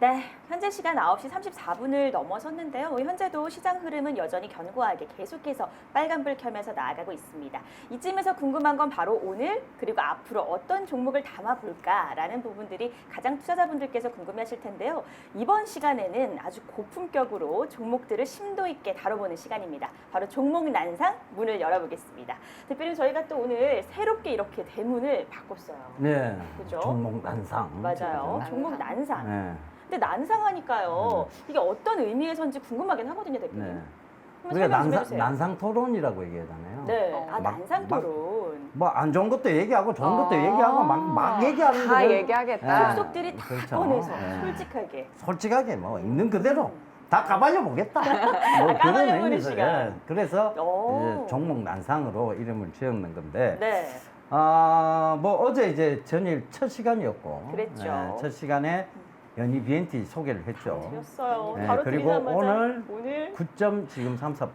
네, 현재 시간 9시 34분을 넘어섰는데요. 뭐 현재도 시장 흐름은 여전히 견고하게 계속해서 빨간불 켜면서 나아가고 있습니다. 이쯤에서 궁금한 건 바로 오늘 그리고 앞으로 어떤 종목을 담아볼까라는 부분들이 가장 투자자분들께서 궁금해하실 텐데요. 이번 시간에는 아주 고품격으로 종목들을 심도 있게 다뤄보는 시간입니다. 바로 종목 난상 문을 열어보겠습니다. 대표님 저희가 또 오늘 새롭게 이렇게 대문을 바꿨어요. 네. 그죠? 종목 난상. 맞아요. 종목 난상. 네. 근데 난상하니까요. 이게 어떤 의미에서인지 궁금하긴 하거든요, 대표님. 네. 한번 우리가 설명 좀 난상, 해주세요. 난상 토론이라고 얘기하잖아요. 네, 어. 아 막- 난상 막- 토론. 뭐 안 좋은 것도 얘기하고 좋은 것도 아. 얘기하고 막, 막 얘기하는 다 거를 얘기하겠다. 네. 속속들이 다 그렇죠. 꺼내서 네. 솔직하게. 솔직하게 뭐 있는 그대로 다 까발려 보겠다. 뭐 까발려 그런 보는 의미에서, 시간. 예. 그래서 오. 이제 종목 난상으로 이름을 지었는 건데 네. 아, 뭐 어제 이제 전일 첫 시간이었고 그랬죠. 예, 첫 시간에 연희 BNT 소개를 했죠. 드렸어요. 네, 바로 그리고 드리자마자 오늘 오늘 9점 지금 3, 4%.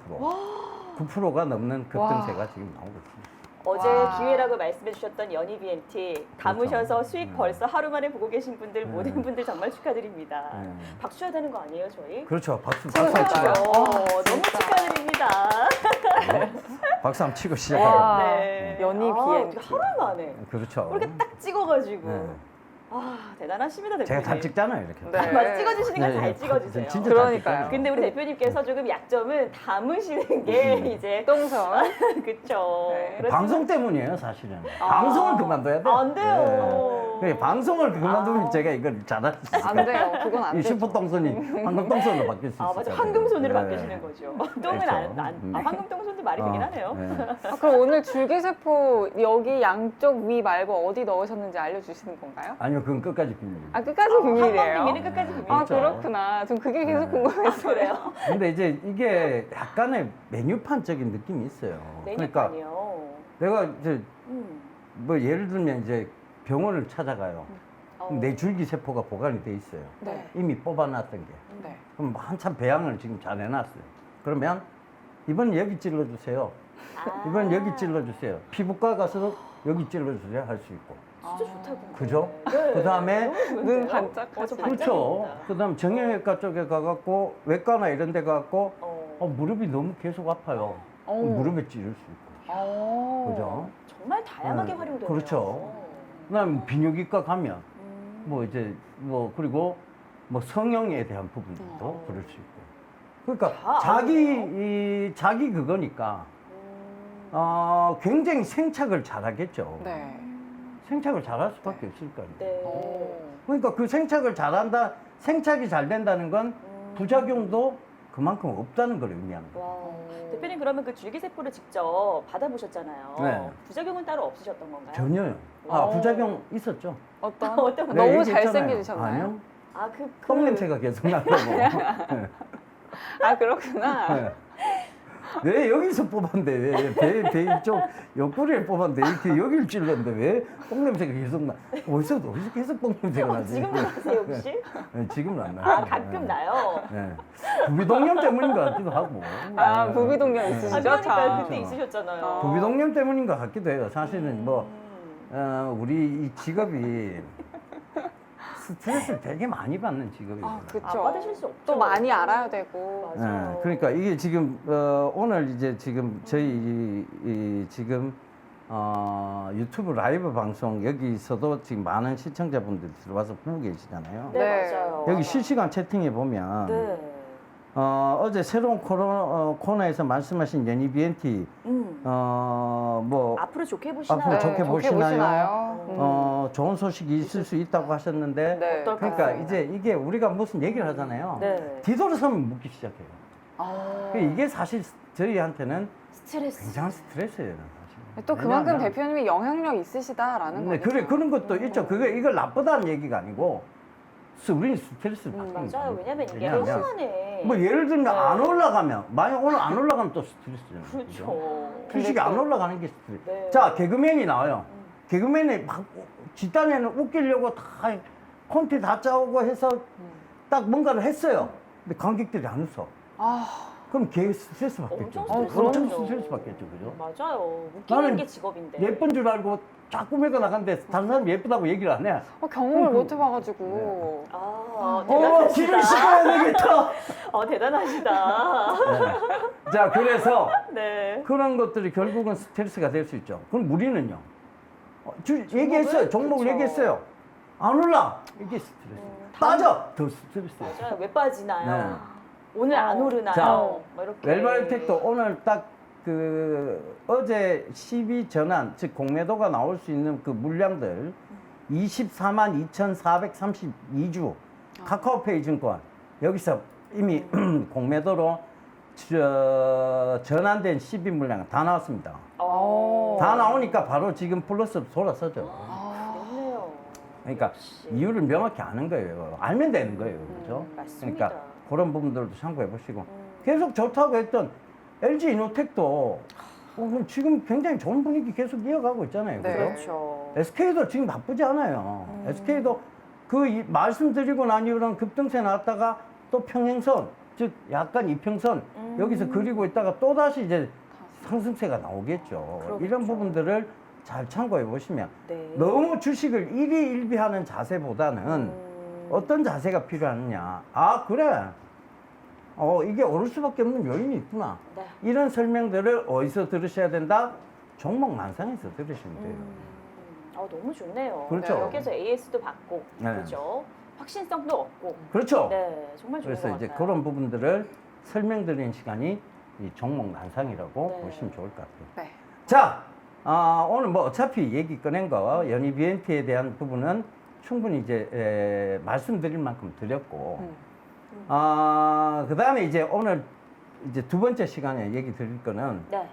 9%가 넘는 급등세가 지금 나오고 있습니다. 어제 와. 기회라고 말씀해 주셨던 연희 BNT 담으셔서 그렇죠. 수익 네. 벌써 하루 만에 보고 계신 분들 네. 모든 분들 정말 축하드립니다. 네. 박수 쳐야 되는 거 아니에요, 저희? 그렇죠. 박수 박수? 치고 어, 너무 축하드립니다. 박수 한번 치고 시작해요. 와. 네. 연희 아, BNT. 하루 만에 그렇죠. 이렇게 딱 찍어가지고 네. 아 대단하십니다 대표님. 제가 잘 찍잖아요, 이렇게. 네. 막 찍어주시는 건잘 네, 찍어주세요. 진짜 그러니까요. 잘 찍잖아요. 근데 우리 대표님께서 조금 약점은 담으시는 게 음. 이제 똥선. 그쵸. 네. 방송 때문이에요, 사실은. 아. 방송을 그만둬야 돼. 안 돼요. 네. 방송을 그만두면 아. 제가 이걸 잘할 수 있어요. 안 돼요. 그건 안 이 되죠. 슈퍼 똥손이 황금 똥손으로 바뀔 수 있어요. 아 맞아 황금손으로 네. 바뀌시는 거죠. 똥은 그렇죠. 안, 안 음. 아, 황금똥손도 말이 되긴 어, 하네요. 네. 아, 그럼 오늘 줄기세포 여기 양쪽 위 말고 어디 넣으셨는지 알려주시는 건가요? 아니요, 그건 끝까지 비밀입니다. 아 끝까지 비밀이에요. 비밀은 끝까지 비밀이죠. 아 그렇죠. 그렇구나. 전 그게 계속 네. 궁금했어요. 그래요. 근데 이제 이게 약간의 메뉴판적인 느낌이 있어요. 그러니까 메뉴판이요. 내가 이제 음. 뭐 예를 들면 이제 병원을 찾아가요. 어. 그럼 내 줄기 세포가 보관이 돼 있어요. 네. 이미 뽑아놨던 게. 네. 그럼 한참 배양을 지금 잘 해놨어요. 그러면 이번 여기 찔러주세요. 아. 이번 여기 찔러주세요. 피부과 가서 여기 찔러주세요 할 수 있고. 진짜 좋다고. 그죠? 네. 그 다음에 너무 좋은데요? 눈. 어, 저 그렇죠. 그다음 정형외과 쪽에 가갖고 외과나 이런 데 가갖고 어. 어, 무릎이 너무 계속 아파요. 어. 무릎에 찌를 수 있고. 어. 그죠? 정말 다양하게 네, 활용되네요. 그렇죠. 그다음 비뇨기과 가면 음. 뭐 이제 뭐 그리고 뭐 성형에 대한 부분들도 음. 그럴 수 있고. 그러니까 다 자기 아니네요. 이 자기 그거니까 음. 어, 굉장히 생착을 잘하겠죠. 네. 생착을 잘할 수밖에 없을 거 아니에요. 네. 어. 그러니까 그 생착을 잘한다, 생착이 잘 된다는 건 음. 부작용도 그만큼 없다는 걸 의미하는 거예요. 와. 어. 대표님 그러면 그 줄기세포를 직접 받아보셨잖아요. 네. 부작용은 따로 없으셨던 건가요? 전혀요. 아, 어. 부작용 있었죠. 어떤? 어떤 거? 네, 너무 얘기했잖아요. 잘생겨지셨나요? 아니요. 아, 그, 그 똥 냄새가 계속 나고. 네. 아 그렇구나. 네. 왜 여기서 뽑았는데 왜 배, 배 이쪽 옆구리를 뽑았는데 이렇게 여기를 찔렀는데 왜 똥냄새가 계속 나 어디서 어디서 계속 똥냄새가 어, 나지 지금도 나세요 혹시? 네, 지금은 안 나요 아 가끔 나요. 네. 부비동염 때문인 것 같기도 하고 아, 네. 부비동염 네. 아 있으시죠? 그러니까 참. 그때 있으셨잖아요. 어. 부비동염 때문인 것 같기도 해요 사실은 뭐 음. 어, 우리 이 직업이 스트레스를 되게 많이 받는 직업이에요 아 그쵸. 안 받으실 수 없죠. 또 많이 알아야 되고. 맞아요. 네, 그러니까 이게 지금 어, 오늘 이제 지금 저희 이, 이 지금 어, 유튜브 라이브 방송 여기서도 지금 많은 시청자분들이 들어와서 보고 계시잖아요. 네, 네. 맞아요. 여기 실시간 채팅에 보면 네. 어, 어제 새로운 코너, 어, 코너에서 말씀하신 연희 BNT 음. 어, 뭐 앞으로 좋게 보시나요? 앞으로 좋게 보시나요? 음. 어, 좋은 소식이 있을 수 있다고 하셨는데 네. 어떨까요? 그러니까 이제 이게 우리가 무슨 얘기를 하잖아요. 네. 뒤돌아서면 묻기 시작해요. 아. 그 이게 사실 저희한테는 스트레스. 굉장한 스트레스예요. 사실. 또 그만큼 왜냐하면- 대표님이 영향력 있으시다라는 네, 거죠. 그래 그런 것도 있죠. 그게 이걸 나쁘다는 얘기가 아니고 스- 우리는 스트레스를 음, 받는 맞아요. 거예요. 왜냐면 이게 왜냐하면 한순간에 뭐 예를 들면 네. 안 올라가면 만약 오늘 안 올라가면 또 스트레스잖아요. 그죠? 그렇죠. 주식이 안 또- 올라가는 게 스트레스. 네. 자 개그맨이 나와요. 음. 개그맨이 막 우- 뒷단에는 웃기려고 다 콘티 다 짜오고 해서 음. 딱 뭔가를 했어요. 근데 관객들이 안 웃어. 아, 그럼 걔 스트레스 받겠죠. 엄청 어, 스트레스 엄청 받죠. 스트레스 받겠죠, 그죠? 맞아요. 웃기는 나는 게 직업인데. 예쁜 줄 알고 쫙 꾸며가 나갔는데 다른 사람 예쁘다고 얘기를 안 해. 어, 경험을 그- 못 해봐가지고. 아, 어, 대단하시다. 길을 씻어야 되겠다. 어, 대단하시다. 네. 자, 그래서 네. 그런 것들이 결국은 스트레스가 될 수 있죠. 그럼 우리는요? 어, 주, 얘기했어요. 종목을 그쵸. 얘기했어요. 안 올라. 이게 스트레스. 음, 빠져. 더 스트레스. 맞아요. 왜 빠지나요? 네. 오늘 안 어. 오르나요? 자, 뭐 이렇게. 웰바이텍도 오늘 딱 그 어제 12 전환 즉 공매도가 나올 수 있는 그 물량들 24만 2,432주 카카오페이 증권 여기서 이미 공매도로 저, 전환된 12 물량 다 나왔습니다. 어. 다 나오니까 바로 지금 플러스로 돌아서죠. 아, 그렇네요. 그러니까 역시. 이유를 명확히 아는 거예요. 알면 되는 거예요. 그죠? 음, 맞습니다. 그러니까 그런 부분들도 참고해 보시고 음. 계속 좋다고 했던 LG 이노텍도 어, 그럼 지금 굉장히 좋은 분위기 계속 이어가고 있잖아요. 네. 그죠? 그렇죠. SK도 지금 나쁘지 않아요. 음. SK도 그 이- 말씀드리고 난 이후로는 급등세 나왔다가 또 평행선, 즉 약간 이평선 음. 여기서 그리고 있다가 또 다시 이제 상승세가 나오겠죠. 그러겠죠. 이런 부분들을 잘 참고해 보시면 네. 너무 주식을 일희일비하는 자세보다는 음. 어떤 자세가 필요하느냐. 아 그래. 어 이게 오를 수밖에 없는 요인이 있구나. 네. 이런 설명들을 어디서 들으셔야 된다? 종목 만상에서 들으시면 돼요. 음. 어, 너무 좋네요. 그렇죠. 여기서 AS도 받고, 네. 그죠? 확신성도 얻고. 그렇죠. 네, 정말 좋은 그래서 것 이제 같아요. 그런 부분들을 설명드리는 시간이 이 종목 만상이라고 네. 보시면 좋을 것 같아요. 네. 자, 아, 오늘 뭐 어차피 얘기 꺼낸 거 연희 BNP에 대한 부분은 충분히 이제 에, 말씀드릴 만큼 드렸고, 음. 아, 그 다음에 이제 오늘 이제 두 번째 시간에 얘기 드릴 거는 네.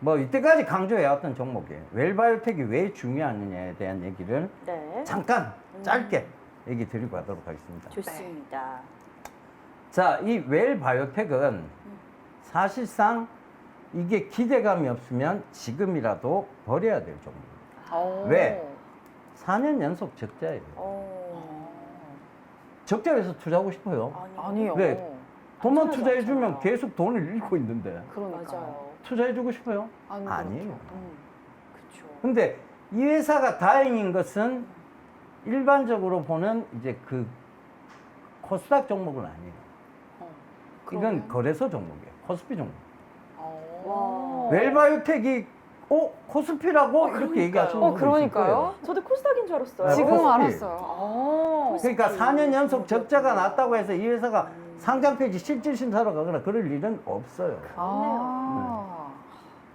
뭐 이때까지 강조해왔던 종목이에요. 웰바이오텍이 왜 중요하느냐에 대한 얘기를 네. 잠깐 음. 짧게 얘기 드리고 가도록 하겠습니다. 좋습니다. 자, 이 웰바이오텍은 사실상 이게 기대감이 없으면 지금이라도 버려야 될 종목입니다. 어. 왜? 4년 연속 적자예요. 어. 적자에서 투자하고 싶어요. 아니, 아니요. 왜? 돈만 투자하지 투자해주면. 계속 돈을 잃고 있는데 그러니까. 맞아요. 투자해주고 싶어요? 아니, 아니에요. 그렇죠. 음. 근데 이 회사가 다행인 것은 일반적으로 보는 이제 그 코스닥 종목은 아니에요. 어. 이건 그러면? 거래소 종목이에요. 코스피 종목. 어. 웰바이오텍이 어 코스피라고 이렇게 그러니까요. 얘기하시는 어, 분들 있을 그러니까요. 저도 코스닥인 줄 알았어요. 네, 지금 코스피. 알았어요. 어. 그러니까 코스피. 4년 연속 적자가 났다고 해서 이 회사가 음. 상장 폐지 실질 심사로 가거나 그럴 일은 없어요. 아.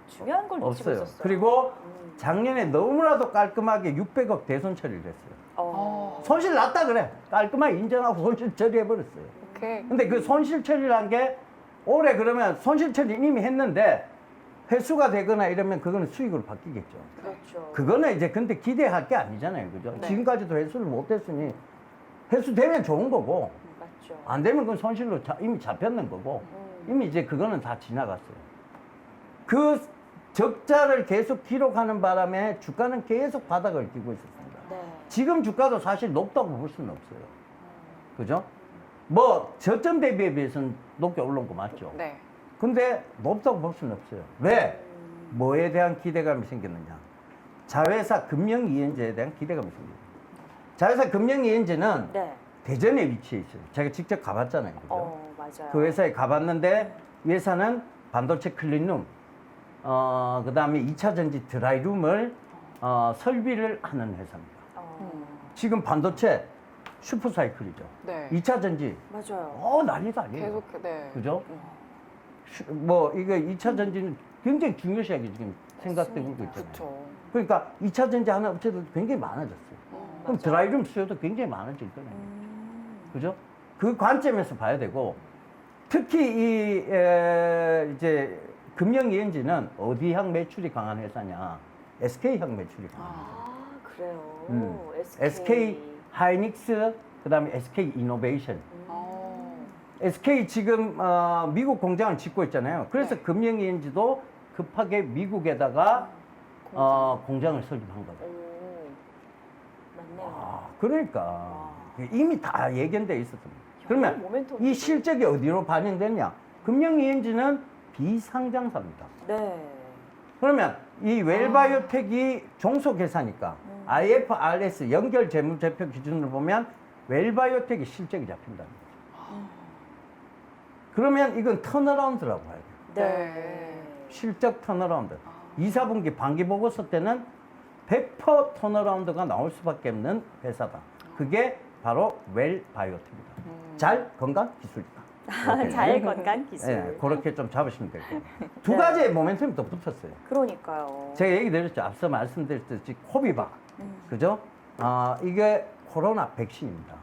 중요한 걸 놓치고 없어요. 있었어요. 그리고 음. 작년에 너무나도 깔끔하게 600억 대손 처리를 했어요. 어. 손실 났다 그래. 깔끔하게 인정하고 손실 처리해 버렸어요. 오케이. 근데 그 손실 처리란 게 올해 그러면 손실 처리 이미 했는데 회수가 되거나 이러면 그거는 수익으로 바뀌겠죠. 그렇죠. 그거는 이제 근데 기대할 게 아니잖아요. 그죠? 네. 지금까지도 회수를 못 했으니 회수되면 좋은 거고 음, 맞죠. 안 되면 그건 손실로 자- 이미 잡혔는 거고 음. 이미 이제 그거는 다 지나갔어요. 그 적자를 계속 기록하는 바람에 주가는 계속 바닥을 끼고 있었습니다. 네. 지금 주가도 사실 높다고 볼 수는 없어요. 그죠? 뭐 저점 대비에 비해서는 높게 올라온 거 맞죠? 네. 근데 높다고 볼 수는 없어요. 왜? 음. 뭐에 대한 기대감이 생겼느냐? 자회사 금융이행제에 대한 기대감이 생깁니다. 자회사 금융이행제는 네. 대전에 위치해 있어요. 제가 직접 가봤잖아요. 그죠? 어, 맞아요. 그 회사에 가봤는데 이 회사는 반도체 클린룸, 어, 그 다음에 2차 전지 드라이룸을 어, 설비를 하는 회사입니다. 어. 지금 반도체 슈퍼사이클이죠. 네. 2차 전지, 맞아요. 어, 난리도 아니에요. 계속 네. 그죠? 슈- 뭐, 이거 2차 전지는 굉장히 중요시하게 지금 생각되고. 있잖아요. 그렇죠. 그러니까 2차 전지 하는 업체도 굉장히 많아졌어요. 음, 그럼. 드라이룸 수요도 굉장히 많아질 거예요. 음. 그죠? 그 관점에서 봐야 되고 특히 이 에, 이제 금융이엔지는 어디 향 매출이 강한 회사냐? SK 향 매출이 강한 회사. 아, 그래요. 음. SK. SK 하이닉스 그다음에 SK 이노베이션. 음. 어. SK 지금 어, 미국 공장을 짓고 있잖아요. 그래서 네. 금융이엔지도 급하게 미국에다가 어, 공장을 설립한 거예요. 오. 맞네요. 아, 그러니까 와. 이미 다 예견돼 있었습니다. 정말 그러면 모멘텀이 이 실적이 어디로 반영됐냐? 금융이엔지는 비상장사입니다. 네. 그러면 이 웰바이오텍이 종속 회사니까 음. IFRS 연결 재무제표 기준으로 보면 웰바이오텍이 실적이 잡힌다는 거죠. 그러면 이건 턴어라운드라고 해요. 네. 네. 실적 턴어라운드. 2, 4분기 반기 보고서 때는 100% 턴어라운드가 나올 수밖에 없는 회사다. 그게 바로 웰바이오텍입니다. 잘 건강 기술이다. 이렇게. 잘 건강 기술. 예, 그렇게 좀 잡으시면 될 거예요. 두 네. 가지의 모멘텀이 또 붙었어요. 그러니까요. 제가 얘기 드렸죠. 앞서 말씀드렸듯이 코비박. 음. 그죠? 아, 이게 코로나 백신입니다.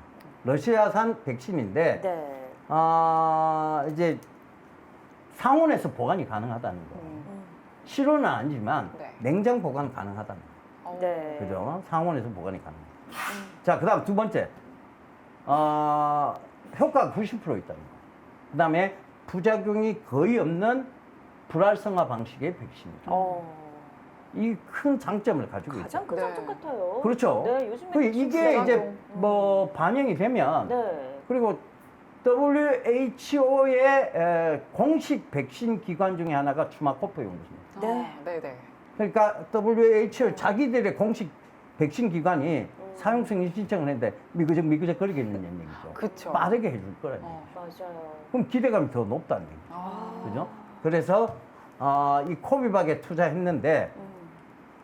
러시아산 백신인데, 네. 아, 이제 상온에서 보관이 가능하다는 거. 음. 음. 실온은 아니지만 네. 냉장 보관 가능하다는 거. 어. 네. 그죠? 상온에서 보관이 가능합니다. 음. 자, 그 다음 두 번째. 어, 효과가 90% 있다는 거. 그 다음에 부작용이 거의 없는 불활성화 방식의 백신입니다. 어. 이 큰 장점을 가지고 있죠. 가장 큰 네. 장점 같아요. 그렇죠. 네, 요즘에 그 이게 이제 뭐 반영이 되면 네. 그리고 WHO의 공식 백신 기관 중에 하나가 추마코프 연구소입니다. 네. 아, 네네. 그러니까 WHO 자기들의 공식 백신 기관이 음. 사용승인 신청을 했는데 미그적 미그적 거리겠느냐는 얘기죠. 그쵸. 빠르게 해줄 거라는 어. 얘기죠. 맞아요. 그럼 기대감이 더 높다는 얘기죠. 아. 그죠? 그래서 어, 이 코비박에 투자했는데 음.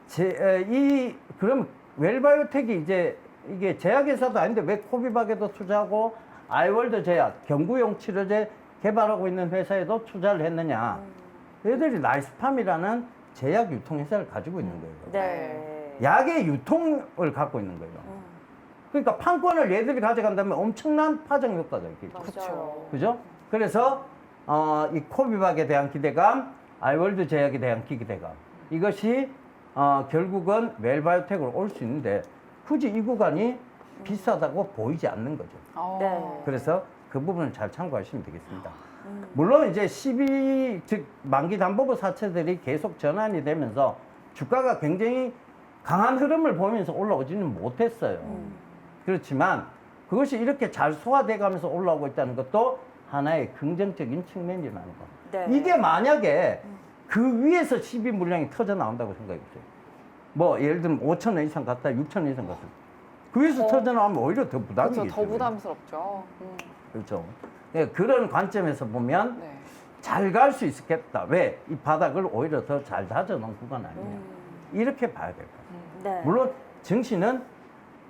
제, 에, 이 그럼 웰바이오텍이 이제 이게 제약회사도 아닌데 왜 코비박에도 투자하고 아이월드 제약 경구용 치료제 개발하고 있는 회사에도 투자를 했느냐? 음. 얘들이 나이스팜이라는 제약 유통 회사를 가지고 있는 거예요. 네. 약의 유통을 갖고 있는 거예요. 음. 그러니까 판권을 얘들이 가져간다면 엄청난 파장 효과가 있겠죠. 그쵸. 그죠? 그래서 어, 이 코비박에 대한 기대감, 아이월드 제약에 대한 기대감 이것이 어, 결국은 웰바이오텍으로 올 수 있는데 굳이 이 구간이 비싸다고 보이지 않는 거죠. 어. 네. 그래서 그 부분을 잘 참고하시면 되겠습니다. 음. 물론 이제 12, 즉 만기 담보부 사채들이 계속 전환이 되면서 주가가 굉장히 강한 흐름을 보면서 올라오지는 못했어요. 음. 그렇지만 그것이 이렇게 잘 소화돼 가면서 올라오고 있다는 것도 하나의 긍정적인 측면이라는 거. 네. 이게 만약에 그 위에서 12 물량이 터져 나온다고 생각해 보세요. 뭐 예를 들면 5천 원 이상 갔다 6천 원 이상 갔다. 그 위에서 어. 터져 나오면 오히려 더 그쵸. 부담이겠죠. 더 부담스럽죠. 음. 그렇죠. 예, 그런 관점에서 보면 네. 잘갈 수 있겠다. 왜? 이 바닥을 오히려 더 잘 다져놓은 구간 아니냐. 음. 이렇게 봐야 될 거예요. 음. 네. 물론 증시는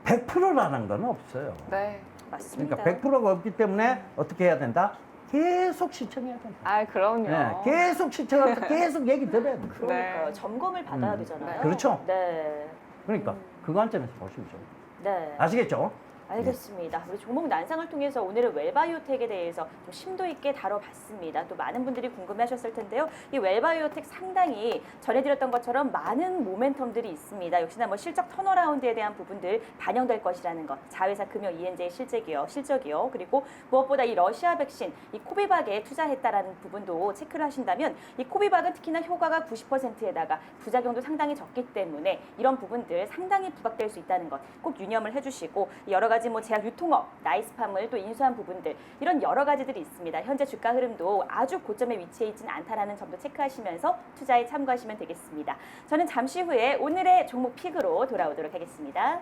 100%라는 건 없어요. 네. 맞습니다. 그러니까 100%가 없기 때문에 어떻게 해야 된다? 계속 시청해야 된다. 아, 그럼요. 예, 계속 시청하면서 계속 얘기 들어야 된다. 그러니까요. 네. 점검을 받아야 음. 되잖아요. 네. 그렇죠. 네. 그러니까 음. 그 관점에서 보시면 좋아요. 네. 아시겠죠? 알겠습니다. 우리 종목 난상을 통해서 오늘은 웰바이오텍에 대해서 좀 심도 있게 다뤄봤습니다. 또 많은 분들이 궁금해하셨을 텐데요. 이 웰바이오텍 상당히 전해드렸던 것처럼 많은 모멘텀들이 있습니다. 역시나 뭐 실적 턴어라운드에 대한 부분들 반영될 것이라는 것, 자회사 금융 ENJ의 실적이요, 실적이요, 그리고 무엇보다 이 러시아 백신, 이 코비박에 투자했다라는 부분도 체크를 하신다면 이 코비박은 특히나 효과가 90%에다가 부작용도 상당히 적기 때문에 이런 부분들 상당히 부각될 수 있다는 것 꼭 유념을 해주시고 여러 가지 뭐 제약 유통업, 나이스팜을 또 인수한 부분들 이런 여러 가지들이 있습니다. 현재 주가 흐름도 아주 고점에 위치해 있지는 않다라는 점도 체크하시면서 투자에 참고하시면 되겠습니다. 저는 잠시 후에 오늘의 종목 픽으로 돌아오도록 하겠습니다.